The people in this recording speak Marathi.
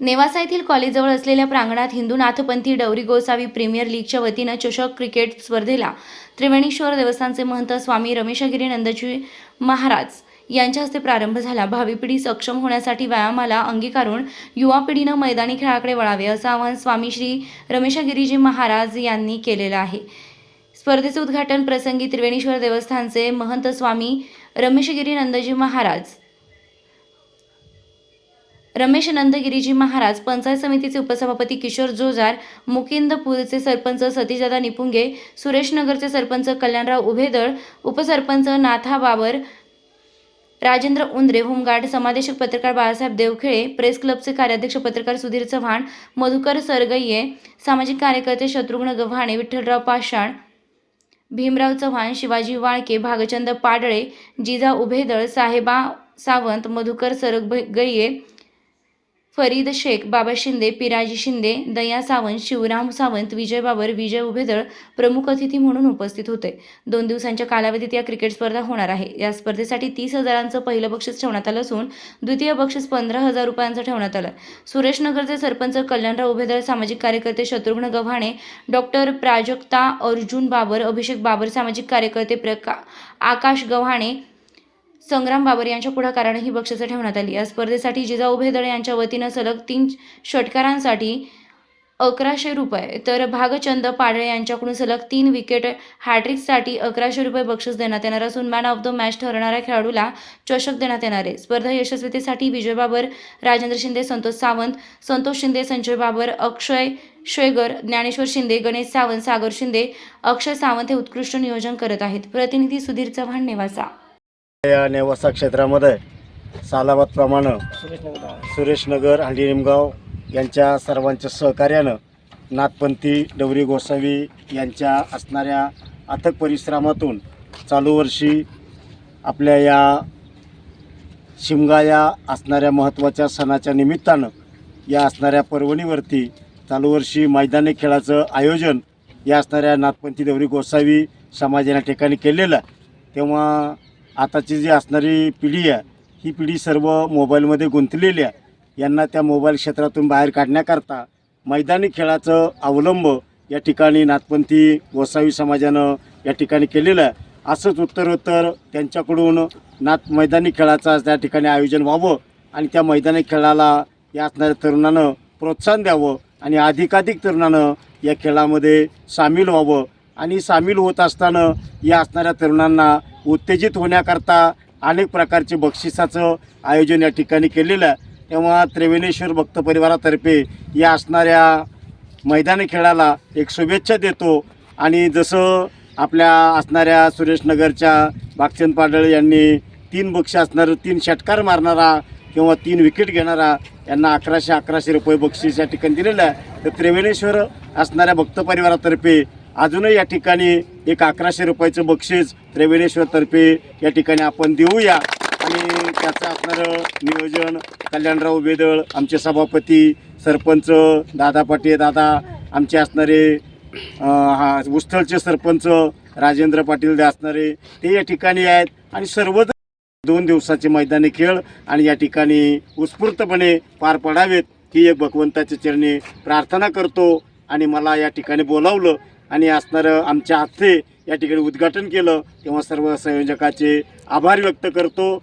नेवासा येथील कॉलेजजवळ असलेल्या प्रांगणात हिंदू नाथपंथी डवरी गोसावी प्रीमियर लीगच्या वतीनं चषक क्रिकेट स्पर्धेला त्रिवेणीश्वर देवस्थानचे महंत स्वामी रमेशगिरी नंदजी महाराज यांच्या हस्ते प्रारंभ झाला. भावी पिढी सक्षम होण्यासाठी व्यायामाला अंगीकारून युवा पिढीनं मैदानी खेळाकडे वळावे असं आवाहन स्वामी श्री रमेशगिरीजी महाराज यांनी केलेलं आहे. स्पर्धेचे उद्घाटन प्रसंगी त्रिवेणीश्वर देवस्थानचे महंत स्वामी रमेशगिरी नंदजी महाराज रमेश नंदगिरीजी महाराज पंचायत समितीचे उपसभापती किशोर जोजार मुकिंदपूरचे सरपंच सतीशदादा निपुंगे सुरेशनगरचे सरपंच कल्याणराव उभेदळ उपसरपंच नाथा बाबर राजेंद्र उंद्रे होमगार्ड समादेशक पत्रकार बाळासाहेब देवखेळे प्रेस क्लबचे कार्याध्यक्ष पत्रकार सुधीर चव्हाण मधुकर सरगय्ये सामाजिक कार्यकर्ते शत्रुघ्न गव्हाणे विठ्ठलराव पाषाण भीमराव चव्हाण शिवाजी वाळके भागचंद पाडळे जिजा उभेदळ साहेबा सावंत मधुकर सरगय्ये फरीद शेख बाबा शिंदे पिराजी शिंदे दया सावंत शिवराम सावंत विजय बाबर विजय उभेदळ प्रमुख अतिथी म्हणून उपस्थित होते. दोन दिवसांच्या कालावधीत या क्रिकेट स्पर्धा होणार आहे. या स्पर्धेसाठी तीस हजारांचं पहिलं बक्षीस ठेवण्यात आलं असून द्वितीय बक्षीस पंधरा हजार रुपयांचं ठेवण्यात आलं. सुरेशनगरचे सरपंच कल्याणराव उभेदळ सामाजिक कार्यकर्ते शत्रुघ्न गव्हाणे डॉक्टर प्राजक्ता अर्जुन बाबर अभिषेक बाबर सामाजिक कार्यकर्ते प्रका आकाश गव्हाणे संग्राम बाबर यांच्या पुढाकाराने ही बक्षिसं ठेवण्यात आली. या स्पर्धेसाठी जिजाऊ भेदळे यांच्या वतीनं सलग तीन षटकारांसाठी अकराशे रुपये तर भागचंद पाडळे यांच्याकडून सलग तीन विकेट हॅट्रिकसाठी अकराशे रुपये बक्षीस देण्यात येणार असून मॅन ऑफ द मॅच ठरणाऱ्या खेळाडूला चषक देण्यात येणार आहे. स्पर्धा यशस्वीतेसाठी विजय बाबर राजेंद्र शिंदे संतोष सावंत संतोष शिंदे संजय बाबर अक्षय शेगर ज्ञानेश्वर शिंदे गणेश सावंत सागर शिंदे अक्षय सावंत हे उत्कृष्ट नियोजन करत आहेत. प्रतिनिधी सुधीर चव्हाण नेवासा. या नेवासा क्षेत्रामध्ये सालाबादप्रमाणे सुरेश नगर हंडी निमगाव यांच्या सर्वांच्या सहकार्यानं नाथपंथी डवरी गोसावी यांच्या असणाऱ्या अथक परिश्रमातून चालू वर्षी आपल्या या शिमगा या असणाऱ्या महत्त्वाच्या सणाच्या निमित्तानं या असणाऱ्या पर्वणीवरती चालू वर्षी मैदानी खेळाचं आयोजन या असणाऱ्या नाथपंथी डवरी गोसावी समाज या ठिकाणी केलेलं तेव्हा आताची जी असणारी पिढी आहे ही पिढी सर्व मोबाईलमध्ये गुंतलेली आहे. यांना त्या मोबाईल क्षेत्रातून बाहेर काढण्याकरता मैदानी खेळाचं अवलंब या ठिकाणी नाथपंथी गोसावी समाजानं या ठिकाणी केलेलं आहे. असंच उत्तरोत्तर त्यांच्याकडून नाथ मैदानी खेळाचं त्या ठिकाणी आयोजन व्हावं आणि त्या मैदानी खेळाला या असणाऱ्या तरुणानं प्रोत्साहन द्यावं आणि अधिकाधिक तरुणानं या खेळामध्ये सामील व्हावं. आणि सामील होत असताना या असणाऱ्या तरुणांना उत्तेजित होण्याकरता अनेक प्रकारचे बक्षिसाचं आयोजन या ठिकाणी केलेलं आहे. तेव्हा त्रिवेणेश्वर भक्त परिवारातर्फे या असणाऱ्या मैदानी खेळाला एक शुभेच्छा देतो. आणि जसं आपल्या असणाऱ्या सुरेशनगरच्या भागचंद पाडळ यांनी तीन बक्षी असणारं तीन षटकार मारणारा किंवा तीन विकेट घेणारा यांना अकराशे अकराशे रुपये बक्षीस या ठिकाणी दिलेलं आहे. तर त्रिवेणेश्वर असणाऱ्या भक्त परिवारातर्फे अजूनही या ठिकाणी एक अकराशे रुपयाचं बक्षीस त्रिवेणेश्वरतर्फे या ठिकाणी आपण देऊया. आणि त्याचं असणारं नियोजन कल्याणराव बेदळ आमचे सभापती सरपंच दादा पाटील दादा आमचे असणारे हा उस्थळचे सरपंच राजेंद्र पाटील ते असणारे ते या ठिकाणी आहेत. आणि सर्वच दोन दिवसाचे मैदानी खेळ आणि या ठिकाणी उत्स्फूर्तपणे पार पडावेत ही एक भगवंताच्या चरणी प्रार्थना करतो. आणि मला या ठिकाणी बोलावलं आणि असणारं आमच्या हस्ते या ठिकाणी उद्घाटन केलं. तेव्हा सर्व संयोजकाचे आभार व्यक्त करतो.